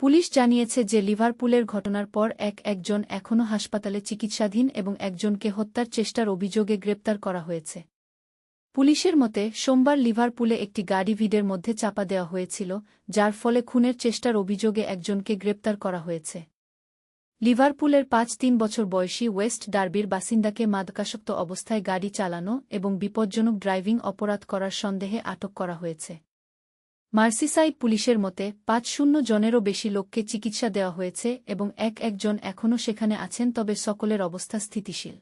Police জানিয়েছে যে লিভারপুলের ঘটনার পর এক একজন এখনও হাসপাতালে চিকিৎসাধীন এবং একজনকে হত্যার চেষ্টার অভিযোগে গ্রেপ্তার করা হয়েছে। পুলিশের মতে, সোমবার লিভারপুলে একটি গাড়ি ভিড়ের মধ্যে চাপা দেওয়া হয়েছিল, যার ফলে খুনের চেষ্টার অভিযোগে একজনকে গ্রেপ্তার করা হয়েছে। লিভারপুলের পাঁচ তিন বছর বয়সী ওয়েস্ট ডার্বির বাসিন্দাকে মাদকাসক্ত অবস্থায় গাড়ি চালানো এবং বিপজ্জনক ড্রাইভিং অপরাধ করার সন্দেহে আটক করা হয়েছে। মার্সিসাইড পুলিশের মতে পাঁচ শূন্য জনেরও বেশি লোককে চিকিৎসা দেওয়া হয়েছে এবং এক একজন এখনও সেখানে আছেন তবে সকলের অবস্থা স্থিতিশীল।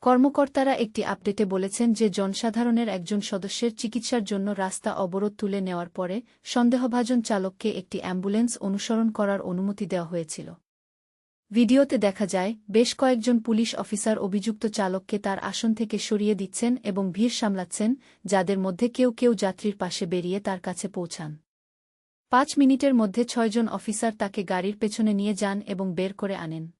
কর্মকর্তারা একটি আপডেটে বলেছেন যে জনসাধারণের একজন সদস্যের চিকিৎসার জন্য রাস্তা অবরোধ তুলে নেওয়ার পরে সন্দেহভাজন চালককে একটি অ্যাম্বুলেন্স অনুসরণ করার অনুমতি দেওয়া হয়েছিল। ভিডিওতে দেখা যায়, বেশ কয়েকজন পুলিশ অফিসার অভিযুক্ত চালককে তার আসন থেকে সরিয়ে দিচ্ছেন এবং ভিড় সামলাচ্ছেন, যাদের মধ্যে কেউ কেউ যাত্রীর পাশে বেরিয়ে তার কাছে পৌঁছান। পাঁচ মিনিটের মধ্যে ছয়জন অফিসার তাকে গাড়ির পেছনে নিয়ে যান এবং বের করে আনেন।